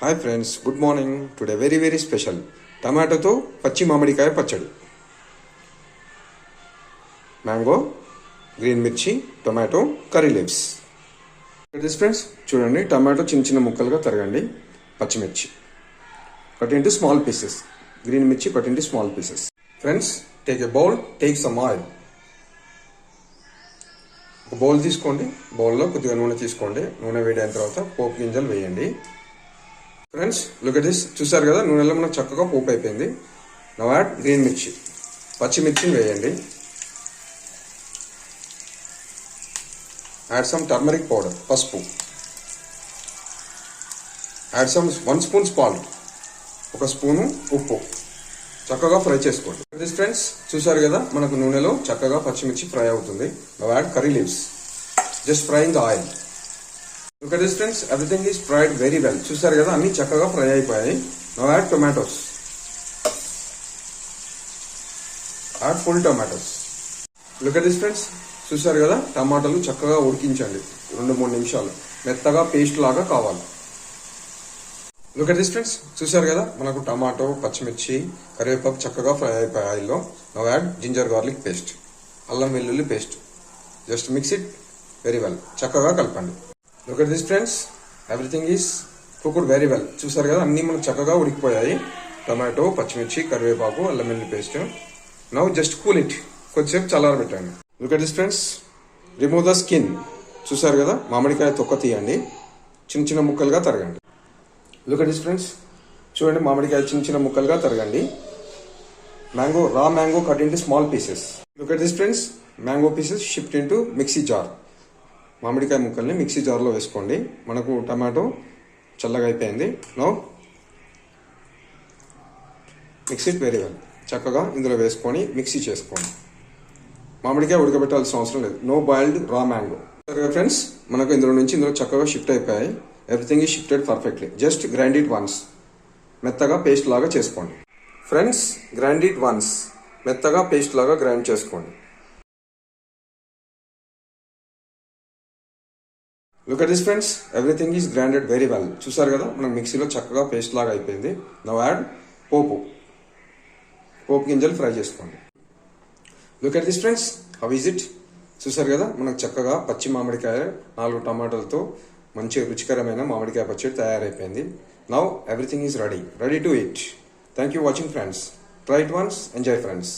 Hi friends good morning today very very special టమాటోతో పచ్చి మామిడికాయ పచ్చడి. Mango green mirchi tomato curry leaves this friends చూడండి tomato చిన్న చిన్న ముక్కలుగా తరగండి. పచ్చిమిర్చి cut into small pieces green mirchi cut into small pieces friends take a bowl take some oil ఒక బౌల్ తీసుకోండి. బౌల్లో కొద్దిగా నూనె తీసుకోండి. నూనె వేడైన తర్వాత పోపు గింజలు వేయండి. ఫ్రెండ్స్ లుక్ దిస్ చూసారు కదా నూనెలో మనం చక్కగా పోపు అయిపోయింది. Now add green mirchi. పచ్చిమిర్చిని వేయండి. యాడ్ సమ్ టర్మరిక్ పౌడర్ పసుపు. Add some one spoon salt ఒక స్పూను ఉప్పు. చక్కగా ఫ్రై చేసుకోండి. దిస్ ఫ్రెండ్స్ చూసారు కదా మనకు నూనెలో చక్కగా పచ్చిమిర్చి ఫ్రై అవుతుంది. Now add curry leaves just fry in the oil look this friends everything is fried very well చూసారు కదా? అన్ని చక్కగా ఫ్రై అయిపోయాయి. Now add tomatoes add full tomatoes look this friends చూసారు కదా? టమాటాలు చక్కగా ఉడికించండి. రెండు మూడు నిమిషాలు. మెత్తగా పేస్ట్ లాగా కావాలి. లుక్ దిస్ ఫ్రెండ్స్ చూసారు కదా? మనకు టమాటో పచ్చిమిర్చి కరివేపాకు చక్కగా ఫ్రై అయిపోయి ఆయిల్లో. Now add ginger garlic paste అల్లం వెల్లుల్లి paste just mix it very well చక్కగా కలపండి. Look this friends everything is cooked very well చూసారు కదా అన్నీ మనకు చక్కగా ఉడికిపోయాయి. టమాటో పచ్చిమిర్చి కరివేపాకు అల్లం వెల్లుల్లి paste. Now just cool it కొద్దిసేపు చల్లారబెట్టండి. Look this friends remove the skin చూసారు కదా మామిడికాయ తొక్క తీయండి. చిన్న చిన్న ముక్కలుగా తరగండి. లుక్ అట్ దిస్ ఫ్రెండ్స్ చూడండి మామిడికాయ చిన్న చిన్న ముక్కలుగా తరగండి. Mango raw mango cut into small pieces look at this friends mango pieces shift into mixie jar మామిడికాయ ముక్కల్ని మిక్సీ జార్లో వేసుకోండి. మనకు టమాటో చల్లగా అయిపోయింది. నో? Mixie very well. చక్కగా ఇందులో వేసుకొని మిక్సీ చేసుకోండి. మామిడికాయ ఉడకబెట్టాల్సిన అవసరం లేదు. No boiled raw mango. Friends మనకు ఇందులో నుంచి ఇందులో చక్కగా షిఫ్ట్ అయిపోయాయి. ఎవ్రీథింగ్ ఈ shifted perfectly. Just grind it once. మెత్తగా పేస్ట్ లాగా చేసుకోండి. Friends grind it once. మెత్తగా పేస్ట్ లాగా గ్రైండ్ చేసుకోండి. Look at this friends everything is grinded very well చూసారు కదా? మనకు మిక్సీలో చక్కగా పేస్ట్ లాగా అయిపోయింది. నవ్ యాడ్ పోపు. పోపు గింజలు ఫ్రై చేసుకోండి. Look at this friends how is it చూసారు కదా? మనకు చక్కగా పచ్చి మామిడికాయ నాలుగు టమాటాలతో మంచి రుచికరమైన మామిడికాయ పచ్చడి తయారైపోయింది. Now everything is ready ready to it thank you watching friends try it once enjoy friends